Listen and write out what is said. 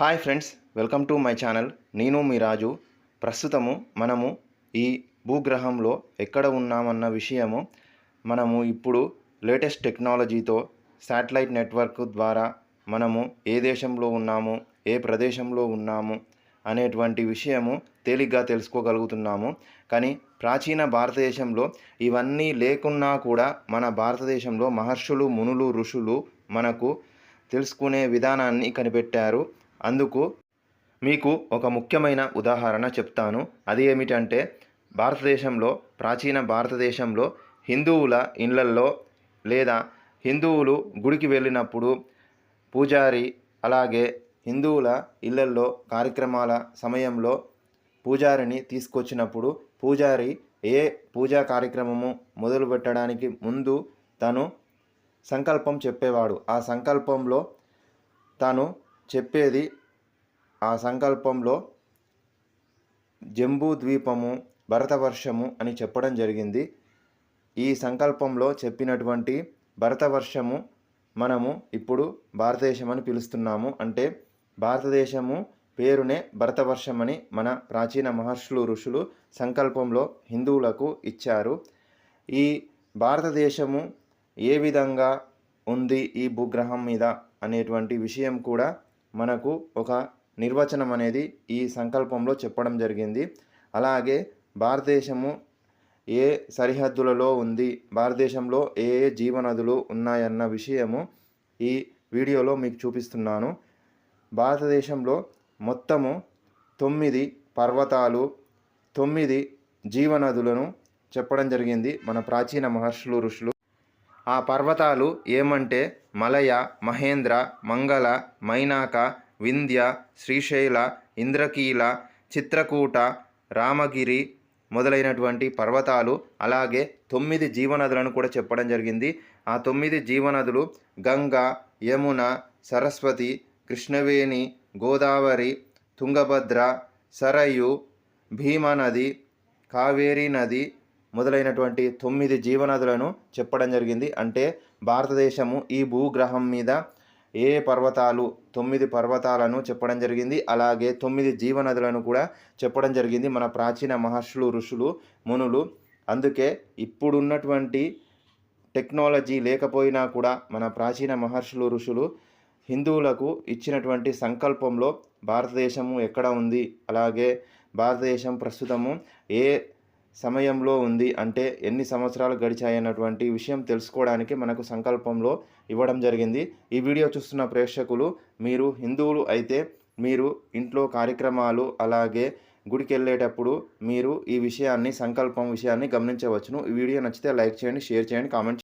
Hi friends welcome to my channel. నేను మీ రాజు. ప్రస్తుతము మనము ఈ భూగ్రహంలో ఎక్కడ ఉన్నామన్న విషయము మనము ఇప్పుడు లేటెస్ట్ టెక్నాలజీతో శాటిలైట్ నెట్వర్క్ ద్వారా మనము ఏ దేశంలో ఉన్నాము ఏ ప్రదేశంలో ఉన్నాము అనేటువంటి విషయము తేలిగ్గా తెలుసుకోగలుగుతున్నాము. కానీ ప్రాచీన భారతదేశంలో ఇవన్నీ లేకున్నా కూడా మన భారతదేశంలో మహర్షులు మునులు ఋషులు మనకు తెలుసుకునే విధానాన్ని కనిపెట్టారు. అందుకు మీకు ఒక ముఖ్యమైన ఉదాహరణ చెప్తాను. అది ఏమిటంటే భారతదేశంలో ప్రాచీన భారతదేశంలో హిందువుల ఇళ్ళల్లో లేదా హిందువులు గుడికి వెళ్ళినప్పుడు పూజారి అలాగే హిందువుల ఇళ్ళల్లో కార్యక్రమాల సమయంలో పూజారిని తీసుకొచ్చినప్పుడు పూజారి ఏ పూజా కార్యక్రమము మొదలు పెట్టడానికి ముందు తను సంకల్పం చెప్పేవాడు. ఆ సంకల్పంలో తాను చెప్పేది ఆ సంకల్పంలో జంబూ ద్వీపము భరతవర్షము అని చెప్పడం జరిగింది. ఈ సంకల్పంలో చెప్పినటువంటి భరతవర్షము మనము ఇప్పుడు భారతదేశం అని పిలుస్తున్నాము. అంటే భారతదేశము పేరునే భరతవర్షం అని మన ప్రాచీన మహర్షులు ఋషులు సంకల్పంలో హిందువులకు ఇచ్చారు. ఈ భారతదేశము ఏ విధంగా ఉంది ఈ భూగ్రహం మీద అనేటువంటి విషయం కూడా మనకు ఒక నిర్వచనం అనేది ఈ సంకల్పంలో చెప్పడం జరిగింది. అలాగే భారతదేశము ఏ సరిహద్దులలో ఉంది భారతదేశంలో ఏ ఏ జీవనదులు ఉన్నాయన్న విషయము ఈ వీడియోలో మీకు చూపిస్తున్నాను. భారతదేశంలో మొత్తము తొమ్మిది పర్వతాలు తొమ్మిది జీవనదులను చెప్పడం జరిగింది మన ప్రాచీన మహర్షులు ఋషులు. ఆ పర్వతాలు ఏమంటే మలయ మహేంద్ర మంగళ మైనాక వింధ్య శ్రీశైల ఇంద్రకీల చిత్రకూట రామగిరి మొదలైనటువంటి పర్వతాలు అలాగే తొమ్మిది జీవనదులను కూడా చెప్పడం జరిగింది. ఆ తొమ్మిది జీవనదులు గంగా యమున సరస్వతి కృష్ణవేణి గోదావరి తుంగభద్ర సరయు భీమనది కావేరీ నది మొదలైనటువంటి తొమ్మిది జీవనదులను చెప్పడం జరిగింది. అంటే భారతదేశము ఈ భూగ్రహం మీద ఏ పర్వతాలు తొమ్మిది పర్వతాలను చెప్పడం జరిగింది. అలాగే తొమ్మిది జీవనదులను కూడా చెప్పడం జరిగింది మన ప్రాచీన మహర్షులు ఋషులు మునులు. అందుకే ఇప్పుడున్నటువంటి టెక్నాలజీ లేకపోయినా కూడా మన ప్రాచీన మహర్షులు ఋషులు హిందువులకు ఇచ్చినటువంటి సంకల్పంలో భారతదేశము ఎక్కడ ఉంది? అలాగే భారతదేశం ప్రస్తుతము ఏ సమయంలో ఉంది అంటే ఎన్ని సంవత్సరాలు గడిచాయన్నటువంటి విషయం తెలుసుకోవడానికి మనకు సంకల్పంలో ఇవ్వడం జరిగింది. ఈ వీడియో చూస్తున్న ప్రేక్షకులు మీరు హిందువులు అయితే మీరు ఇంట్లో కార్యక్రమాలు అలాగే గుడికి వెళ్ళేటప్పుడు మీరు ఈ విషయాన్ని సంకల్పం విషయాన్ని గమనించవచ్చును. ఈ వీడియో నచ్చితే లైక్ చేయండి షేర్ చేయండి కామెంట్